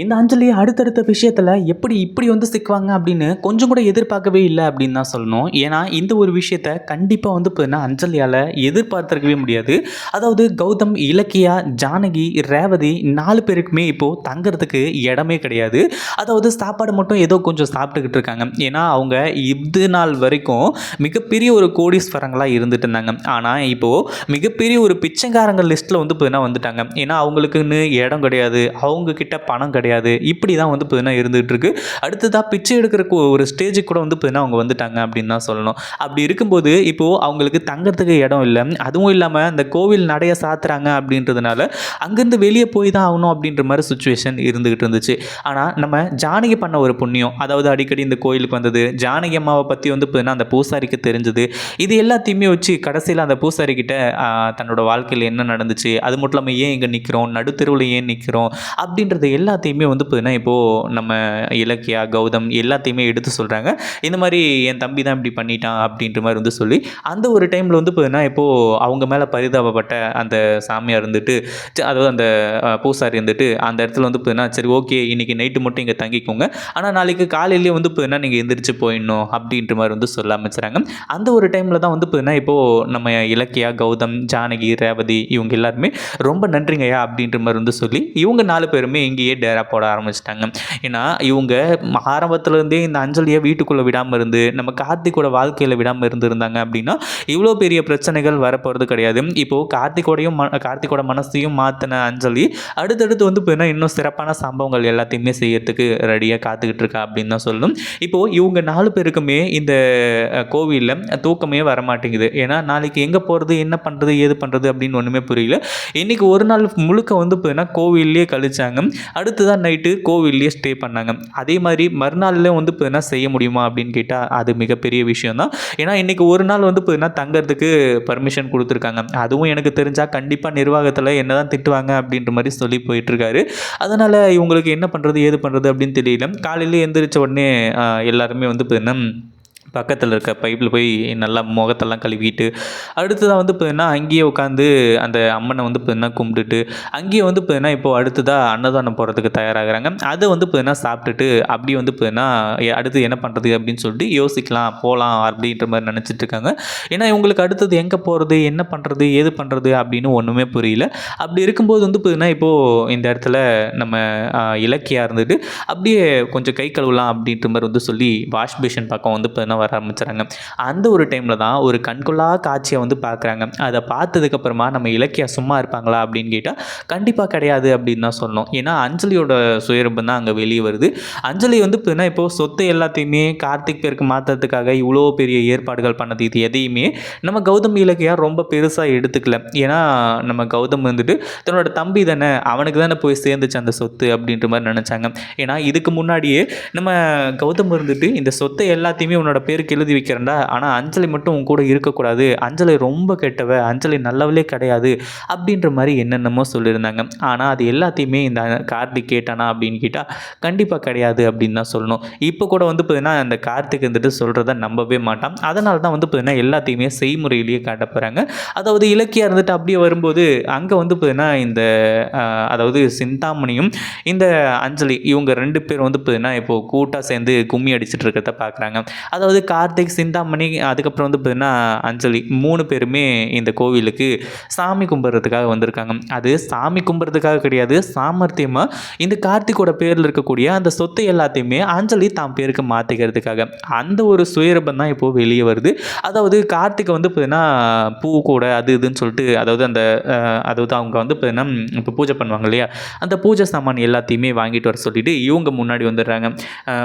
இந்த அஞ்சலி அடுத்தடுத்த விஷயத்தில் எப்படி இப்படி வந்து சிக்குவாங்க அப்படின்னு கொஞ்சம் கூட எதிர்பார்க்கவே இல்லை அப்படின்னு தான் சொல்லணும். ஏன்னா இந்த ஒரு விஷயத்த கண்டிப்பாக வந்து பார்த்தீங்கன்னா அஞ்சலியால் எதிர்பார்த்துருக்கவே முடியாது. அதாவது கௌதம் இலக்கியா ஜானகி ரேவதி நாலு பேருக்குமே இப்போது தங்குறதுக்கு இடமே கிடையாது. அதாவது சாப்பாடு மட்டும் ஏதோ கொஞ்சம் சாப்பிட்டுக்கிட்டு இருக்காங்க. ஏன்னா அவங்க இது நாள் வரைக்கும் மிகப்பெரிய ஒரு கோடீஸ்வரங்களாக இருந்துட்டு இருந்தாங்க. ஆனால் இப்போது மிகப்பெரிய ஒரு பிச்சைக்காரங்க லிஸ்ட்டில் வந்து பார்த்தீங்கன்னா வந்துட்டாங்க. ஏன்னா அவங்களுக்குன்னு இடம் கிடையாது. அவங்க கிட்ட பணம் கிடையாது. கிடையாது. இப்படி தான் வந்து பார்த்தீங்கன்னா இருந்துகிட்டு இருக்கு அடுத்ததாக பிச்சை எடுக்கிற ஒரு ஸ்டேஜுக்கு கூட வந்து பார்த்தீங்கன்னா அவங்க வந்துட்டாங்க அப்படின்னு தான் சொல்லணும். அப்படி இருக்கும்போது இப்போது அவங்களுக்கு தங்கிறதுக்கு இடம் இல்லை. அதுவும் இல்லாமல் இந்த கோவில் நடைய சாத்துறாங்க அப்படின்றதுனால அங்கேருந்து வெளியே போய் தான் ஆகணும் அப்படின்ற மாதிரி சுச்சுவேஷன் இருந்துகிட்டு இருந்துச்சு. ஆனால் நம்ம ஜானகி பண்ண ஒரு புண்ணியம் அதாவது அடிக்கடி இந்த கோயிலுக்கு வந்தது ஜானகி அம்மாவை பற்றி வந்து பார்த்தீங்கன்னா அந்த பூசாரிக்கு தெரிஞ்சது இது எல்லாத்தையுமே வச்சு கடைசியில் அந்த பூசாரிக்கிட்ட தன்னோட வாழ்க்கையில் என்ன நடந்துச்சு அது மட்டும் இல்லாமல் ஏன் இங்கே நிற்கிறோம் நடுத்தெருவில் ஏன் நிற்கிறோம் அப்படின்றது எல்லாத்தையும் வந்து பார்த்தீங்கன்னா இப்போது நம்ம இலக்கியா கௌதம் எல்லாத்தையுமே எடுத்து சொல்கிறாங்க இந்த மாதிரி என் தம்பி தான் இப்படி பண்ணிட்டான் அப்படின்ற மாதிரி வந்து சொல்லி அந்த ஒரு டைமில் வந்து பார்த்தீங்கன்னா இப்போது அவங்க மேலே பரிதாபப்பட்ட அந்த சாமியார் இருந்துட்டு அதாவது அந்த பூசாரி இருந்துட்டு அந்த இடத்துல வந்து பார்த்தீங்கன்னா சரி ஓகே இன்னைக்கு நைட்டு மட்டும் இங்கே தங்கிக்கோங்க. ஆனால் நாளைக்கு காலையிலேயே வந்து பார்த்தீங்கன்னா நீங்கள் எந்திரிச்சு போயிடணும் அப்படின்ற மாதிரி வந்து சொல்ல ஆரம்பிச்சுறாங்க. அந்த ஒரு டைமில் தான் வந்து பார்த்தீங்கன்னா இப்போது நம்ம இலக்கியா கௌதம் ஜானகி ரேவதி இவங்க எல்லாருமே ரொம்ப நன்றிங்கய்யா அப்படின்ற மாதிரி வந்து சொல்லி இவங்க நாலு பேருமே இங்கேயே டேரா போட ஆரம்பிச்சிட்டாங்க. ஏன்னா இவங்க ஆரம்பத்துலேருந்தே இந்த அஞ்சலியை வீட்டுக்குள்ளே விடாமல் இருந்து நம்ம கார்த்திகோட வாழ்க்கையில் விடாமல் இருந்திருந்தாங்க அப்படின்னா இவ்வளோ பெரிய பிரச்சனைகள் வரப்போகிறது கிடையாது. இப்போது கார்த்திகோடையும் கார்த்திகோட மனசையும் மாற்றின அஞ்சலி அடுத்தடுத்து வந்து பார்த்தீங்கன்னா இன்னும் சிறப்பான சம்பவங்கள் எல்லாத்தையுமே செய்யறதுக்கு ரெடியாக காத்துக்கிட்டு இருக்கா அப்படின்னு தான் சொல்லணும். இப்போது இவங்க நாலு பேருக்குமே இந்த கோவிலில் தூக்கமே வர மாட்டேங்குது ஏன்னா நாளைக்கு எங்கே போகிறது என்ன பண்ணுறது ஏது பண்ணுறது அப்படின்னு ஒன்றுமே புரியல. இன்றைக்கி ஒரு நாள் முழுக்க வந்து பார்த்தீங்கன்னா கோவில்லையே கழிச்சாங்க. அடுத்து தான் நைட்டு கோவில்லையே ஸ்டே பண்ணாங்க. அதே மாதிரி மறுநாளில் வந்து பார்த்தீங்கன்னா செய்ய முடியுமா அப்படின்னு கேட்டால் அது மிகப்பெரிய விஷயம் தான். ஏன்னா இன்றைக்கி ஒரு நாள் வந்து பார்த்தீங்கன்னா தங்கறதுக்கு பர்மிஷன் கொடுத்துருக்காங்க. அதுவும் எனக்கு தெரிஞ்சால் கண்டிப்பாக நிர்வாகத்தில் என்ன தான் திட்டுவாங்க அப்படின்ற மாதிரி சொல்லி போயிட்டுருக்காரு. அதனால் இவங்களுக்கு என்ன பண்ணுறது ஏது பண்ணுறது அப்படின்னு தெரியல. காலையில் எந்திரிச்ச உடனே எல்லாருமே வந்து பார்த்தீங்கன்னா பக்கத்தில் இருக்க பைப்பில் போய் நல்லா முகத்தெல்லாம் கழுவிட்டு அடுத்ததாக வந்து பார்த்தீங்கன்னா அங்கேயே உட்காந்து அந்த அம்மனை வந்து பார்த்தீங்கன்னா கும்பிட்டுட்டு அங்கேயே வந்து பார்த்தீங்கன்னா இப்போது அடுத்ததாக அன்னதானம் போகிறதுக்கு தயாராகிறாங்க. அதை வந்து பார்த்தீங்கன்னா சாப்பிட்டுட்டு அப்படி வந்து பார்த்தீங்கன்னா அடுத்து என்ன பண்ணுறது அப்படின்னு சொல்லிட்டு யோசிக்கலாம் போகலாம் அப்படின்ற மாதிரி நினச்சிட்டு இருக்காங்க. ஏன்னா இவங்களுக்கு அடுத்தது எங்கே போகிறது என்ன பண்ணுறது ஏது பண்ணுறது அப்படின்னு ஒன்றுமே புரியல. அப்படி இருக்கும்போது வந்து பார்த்தீங்கன்னா இப்போது இந்த இடத்துல நம்ம இலக்கியாக இருந்துட்டு அப்படியே கொஞ்சம் கை கழுவலாம் அப்படின்ற மாதிரி வந்து சொல்லி வாஷ் பேஷன் பக்கம் வந்து பார்த்தீங்கன்னா வர ஆரம்பிச்சுறாங்க அந்த ஒரு டைமில் தான் ஒரு கண்கொள்ளா காட்சியை வந்து பார்க்குறாங்க. அதை பார்த்ததுக்கப்புறமா நம்ம இலக்கியா சும்மா இருப்பாங்களா அப்படின்னு கேட்டால் கண்டிப்பாக கிடையாது அப்படின்னு தான் சொல்லணும். ஏன்னா அஞ்சலியோட சுயரூபம் தான் அங்கே வெளியே வருது. அஞ்சலி வந்து பார்த்தீங்கன்னா இப்போ சொத்து எல்லாத்தையுமே கார்த்திக் பேருக்கு மாற்றுறதுக்காக இவ்வளோ பெரிய ஏற்பாடுகள் பண்ணது. இது எதையுமே நம்ம கௌதம் இலக்கியா ரொம்ப பெருசாக எடுத்துக்கல. ஏன்னா நம்ம கௌதம் வந்துட்டு தன்னோட தம்பி தானே அவனுக்கு தானே போய் சேர்ந்துச்சு அந்த சொத்து அப்படின்ற மாதிரி நினச்சாங்க. ஏன்னா இதுக்கு முன்னாடியே நம்ம கௌதம் இருந்துட்டு இந்த சொத்தை எல்லாத்தையுமே உன்னோட பேருக்கு எழுதி வைக்கிறேன்டா. ஆனால் அஞ்சலி மட்டும் உன் கூட இருக்கக்கூடாது. அஞ்சலி ரொம்ப கெட்டவ. அஞ்சலி நல்லவளே கிடையாது அப்படின்ற மாதிரி என்னென்னமோ சொல்லியிருந்தாங்க. ஆனால் அது எல்லாத்தையுமே இந்த கார்த்திக் கேட்டானா அப்படின்னு கேட்டால் கண்டிப்பாக கிடையாது அப்படின்னு தான் சொல்லணும். இப்போ கூட வந்து பார்த்தீங்கன்னா அந்த கார்த்திக் வந்துட்டு சொல்கிறத நம்பவே மாட்டான். அதனால தான் வந்து பார்த்தீங்கன்னா எல்லாத்தையுமே செய்முறையிலேயே காட்ட போகிறாங்க அதாவது இலக்கியா இருந்துட்டு அப்படியே வரும்போது அங்கே வந்து பார்த்தீங்கன்னா இந்த அதாவது சிந்தாமணியும் இந்த அஞ்சலி இவங்க ரெண்டு பேரும் வந்து பார்த்தீங்கன்னா இப்போது கூட்டாக சேர்ந்து கும்மி அடிச்சிட்டு இருக்கிறத பார்க்குறாங்க அதாவது கார்த்திக் சிந்தாமணி அதுக்கப்புறம் வந்து பார்த்தீங்கன்னா அஞ்சலி மூணு பேருமே இந்த கோவிலுக்கு சாமி கும்பிட்றதுக்காக வந்திருக்காங்க. அது சாமி கும்பிட்றதுக்காக கிடையாது சாமர்த்தியமாக இந்த கார்த்திகோட பேரில் இருக்கக்கூடிய அந்த சொத்து எல்லாத்தையுமே அஞ்சலி தான் பேருக்கு மாற்றிக்கிறதுக்காக அந்த ஒரு சுயரபம் தான் இப்போது வெளியே வருது. அதாவது கார்த்திகை வந்து பார்த்தீங்கன்னா பூ கூட அது இதுன்னு சொல்லிட்டு அதாவது அந்த அதாவது அவங்க வந்து பார்த்தீங்கன்னா இப்போ பூஜை பண்ணுவாங்க இல்லையா? அந்த பூஜை சாமான் எல்லாத்தையுமே வாங்கிட்டு வர சொல்லிட்டு இவங்க முன்னாடி வந்துடுறாங்க.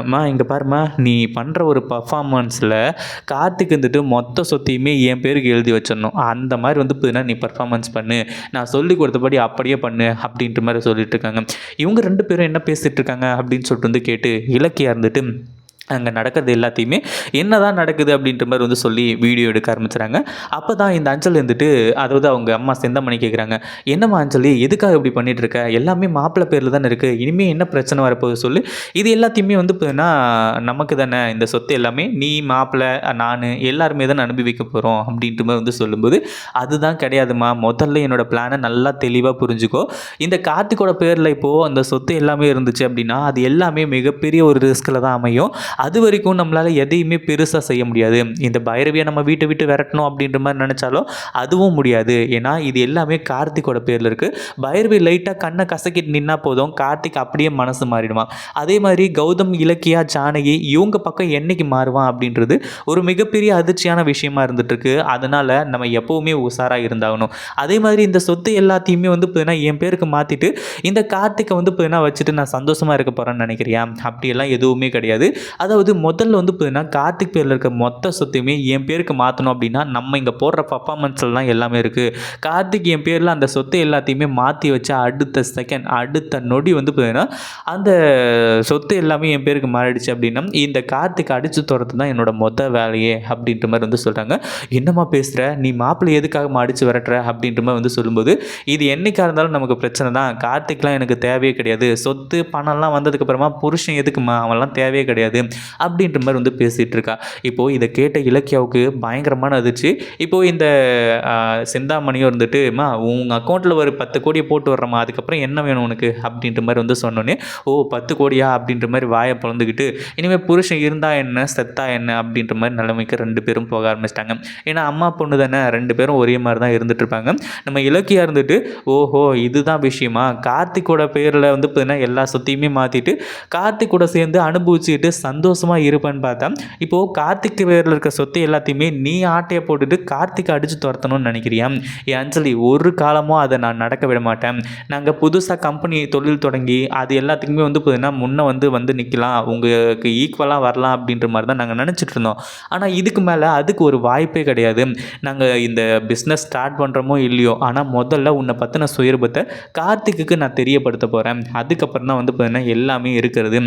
அம்மா இங்கே பாரும்மா நீ பண்ணுற ஒரு பர்ஃபார்மன்ஸ் பர்ஃபாமன்ஸில் கார்த்திக் வந்துட்டு மொத்த சொத்தையுமே என் பேருக்கு எழுதி வச்சிடணும். அந்த மாதிரி வந்து புதுனா நீ பர்ஃபாமன்ஸ் பண்ணு. நான் சொல்லி கொடுத்தபடி அப்படியே பண்ணு அப்படின்ற மாதிரி சொல்லிட்டு இருக்காங்க. இவங்க ரெண்டு பேரும் என்ன பேசிட்டு இருக்காங்க அப்படின்னு சொல்லிட்டு வந்து கேட்டு இலக்கியா இருந்துட்டு அங்கே நடக்கிறது எல்லாத்தையுமே என்ன தான் நடக்குது அப்படின்ற மாதிரி வந்து சொல்லி வீடியோ எடுக்க ஆரம்பிச்சுறாங்க. அப்போ தான் இந்த அஞ்சல் இருந்துட்டு அதாவது அவங்க அம்மா செந்தமணி கேட்குறாங்க என்னம்மா அஞ்சலி எதுக்காக இப்படி பண்ணிகிட்டு இருக்க? எல்லாமே மாப்பிள்ளை பேரில் தானே இருக்குது இனிமேல் என்ன பிரச்சனை வரப்போகுது சொல்லு. இது எல்லாத்தையுமே வந்து பார்த்தீங்கன்னா நமக்கு தானே இந்த சொத்து எல்லாமே. நீ மாப்பிள்ளை நான் எல்லாருமே தானே அனுபவிக்க போகிறோம் அப்படின்ட்டு மாதிரி வந்து சொல்லும்போது அதுதான் கிடையாதுமா முதல்ல என்னோட பிளானை நல்லா தெளிவாக புரிஞ்சுக்கோ. இந்த கார்த்திகோட பேரில் இப்போது அந்த சொத்து எல்லாமே இருந்துச்சு அப்படின்னா அது எல்லாமே மிகப்பெரிய ஒரு ரிஸ்கில் தான் அமையும். அது வரைக்கும் நம்மளால் எதையுமே பெருசாக செய்ய முடியாது. இந்த பைரவியை நம்ம வீட்டை விட்டு விரட்டணும் அப்படின்ற மாதிரி நினச்சாலும் அதுவும் முடியாது. ஏன்னா இது எல்லாமே கார்த்திக்கோட பேரில் இருக்குது பைரவி லைட்டாக கண்ணை கசக்கிட்டு நின்னா போதும் கார்த்திக் அப்படியே மனசு மாறிடுவான். அதே மாதிரி கௌதம் இலக்கியா ஜானகி இவங்க பக்கம் என்னைக்கு மாறுவான் அப்படின்றது ஒரு மிகப்பெரிய அதிர்ச்சியான விஷயமா இருந்துட்டுருக்கு. அதனால் நம்ம எப்போவுமே உஷாராக இருந்தாகணும். அதே மாதிரி இந்த சொத்து எல்லாத்தையுமே வந்து பார்த்தீங்கன்னா என் பேருக்கு மாற்றிட்டு இந்த கார்த்திகை வந்து பார்த்தீங்கன்னா வச்சுட்டு நான் சந்தோஷமாக இருக்க போகிறேன்னு நினைக்கிறியா? அப்படியெல்லாம் எதுவுமே கிடையாது. அதாவது முதல்ல வந்து பார்த்தீங்கன்னா கார்த்திக் பேரில் இருக்க மொத்த சொத்தையுமே என் பேருக்கு மாற்றணும் அப்படின்னா நம்ம இங்கே போடுற பர்ஃபார்மன்ஸ்லாம் எல்லாமே இருக்குது கார்த்திக் என் பேரில் அந்த சொத்தை எல்லாத்தையுமே மாற்றி வச்சு அடுத்த செகண்ட் அடுத்த நொடி வந்து பார்த்தீங்கன்னா அந்த சொத்து எல்லாமே என் பேருக்கு மாறிடுச்சு அப்படின்னா இந்த கார்த்திக் அடித்து துரத்து தான் என்னோட மொத்த வேலையே அப்படின்ற மாதிரி வந்து சொல்கிறாங்க என்னம்மா பேசுகிற நீ மாப்பிள்ளை எதுக்காக அடித்து விரட்டுற? அப்படின்ற மாதிரி வந்து சொல்லும்போது இது என்றைக்காக இருந்தாலும் நமக்கு பிரச்சனை தான். கார்த்திக்லாம் எனக்கு தேவையே கிடையாது. சொத்து பணம்லாம் வந்ததுக்கப்புறமா புருஷன் எதுக்குமா அவன்லாம் தேவையே கிடையாது. அப்படின்ற மாதிரி வந்து பேசிகிட்டு இருக்கா இப்போது இதை கேட்ட இலக்கியாவுக்கு பயங்கரமான அதிர்ச்சி. இப்போது இந்த சிந்தாமணியும் இருந்துட்டு மா உங்கள் அக்கௌண்ட்டில் ஒரு பத்து கோடியை போட்டு வர்றம்மா அதுக்கப்புறம் என்ன வேணும் உனக்கு? அப்படின்ற மாதிரி வந்து சொன்னோன்னே ஓ பத்து கோடியா? அப்படின்ற மாதிரி வாயை பிறந்துக்கிட்டு இனிமேல் புருஷன் இருந்தா என்ன செத்தா என்ன? அப்படின்ற மாதிரி நிலைமைக்கு ரெண்டு பேரும் போக ஆரம்பிச்சிட்டாங்க. ஏன்னா அம்மா பொண்ணு தானே ரெண்டு பேரும் ஒரே மாதிரி தான் இருந்துட்டு இருப்பாங்க நம்ம இலக்கியா இருந்துட்டு ஓஹோ இதுதான் விஷயமா? கார்த்திக்கோட பேரில் வந்து பார்த்தீங்கன்னா எல்லா சொத்தையுமே மாற்றிட்டு கார்த்திக் கூட சேர்ந்து சந்தோஷம் சந்தோஷமாக இருப்பேன்னு பார்த்தா இப்போது கார்த்திக் பேரில் இருக்க சொத்து எல்லாத்தையுமே நீ ஆட்டையை போட்டுட்டு கார்த்திக் அடித்து துரத்தணும்னு நினைக்கிறியா? என் அஞ்சலி ஒரு காலமும் அதை நான் நடக்க விட மாட்டேன். நாங்கள் புதுசாக கம்பெனி தொழில் தொடங்கி அது எல்லாத்துக்குமே வந்து பார்த்தீங்கன்னா முன்னே வந்து வந்து நிற்கலாம் உங்களுக்கு ஈக்குவலாக வரலாம் அப்படின்ற மாதிரி தான் நாங்கள் நினச்சிட்டு இருந்தோம். ஆனால் இதுக்கு மேலே அதுக்கு ஒரு வாய்ப்பே கிடையாது. நாங்கள் இந்த பிஸ்னஸ் ஸ்டார்ட் பண்ணுறோமோ இல்லையோ ஆனால் முதல்ல உன்னை பற்றின சுயரூபத்தை கார்த்திக்கு நான் தெரியப்படுத்த போகிறேன் அதுக்கப்புறம் தான் வந்து பார்த்தீங்கன்னா எல்லாமே இருக்கிறது.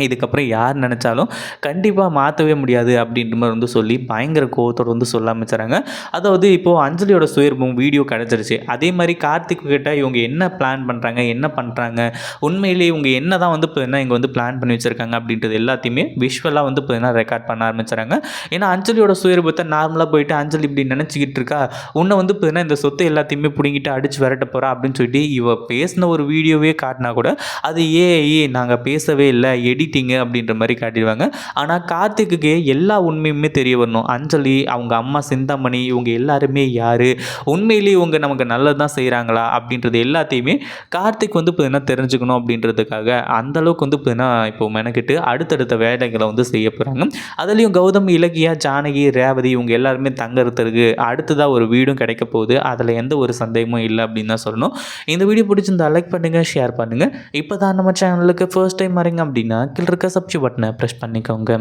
இதுக்கப்புறம் யார் நினச்சாலும் கண்டிப்பாக மாற்றவே முடியாது அப்படின்ற மாதிரி வந்து சொல்லி பயங்கர கோவத்தோடு வந்து சொல்ல ஆரம்பிச்சுறாங்க அதாவது இப்போது அஞ்சலியோட சுயர்பம் வீடியோ கிடச்சிருச்சு. அதே மாதிரி கார்த்திக் கிட்ட இவங்க என்ன பிளான் பண்ணுறாங்க என்ன பண்ணுறாங்க உண்மையிலேயே இவங்க என்ன தான் வந்து இப்போ என்ன இங்கே வந்து பிளான் பண்ணி வச்சுருக்காங்க அப்படின்றது எல்லாத்தையுமே விஷுவலாக வந்து இப்போ என்ன ரெக்கார்ட் பண்ண ஆரம்பிச்சுறாங்க ஏன்னா அஞ்சலியோட சுயரூபத்தை நார்மலாக போயிட்டு அஞ்சலி இப்படி நினச்சிக்கிட்டு இருக்கா? உன்னை வந்து இப்போ இந்த சொத்தை எல்லாத்தையுமே பிடிங்கிட்டு அடித்து விரட்ட போகிறா அப்படின்னு சொல்லிட்டு இவ பேசின ஒரு வீடியோவே காட்டினா கூட அது ஏ நாங்கள் பேசவே இல்லை எடி எடிட்டிங்கு அப்படின்ற மாதிரி காட்டிடுவாங்க. ஆனால் கார்த்திக்கு எல்லா உண்மையுமே தெரிய வரணும். அஞ்சலி அவங்க அம்மா சிந்தாமணி இவங்க எல்லாருமே யார்? உண்மையிலேயே இவங்க நமக்கு நல்லது தான் செய்கிறாங்களா அப்படின்றது எல்லாத்தையுமே கார்த்திக் வந்து பார்த்தீங்கன்னா தெரிஞ்சுக்கணும் அப்படின்றதுக்காக அந்தளவுக்கு வந்து பார்த்தீங்கன்னா இப்போ மெனக்கிட்டு அடுத்தடுத்த வேலைகளை வந்து செய்ய போகிறாங்க அதுலேயும் கௌதம் இலக்கியா ஜானகி ரேவதி இவங்க எல்லாருமே தங்கறதுக்கு அடுத்ததாக ஒரு வீடும் கிடைக்க போகுது. அதில் எந்த ஒரு சந்தேகமும் இல்லை அப்படின்னு தான் சொல்லணும். இந்த வீடியோ பிடிச்சிருந்தா லைக் பண்ணுங்கள் ஷேர் பண்ணுங்கள் இப்போ தான் நம்ம சேனலுக்கு ஃபர்ஸ்ட் டைம் வரீங்க அப்படின்னா கீழே இருக்க சப்ஜி பட்டனை ப்ரெஸ் பண்ணிக்கோங்க.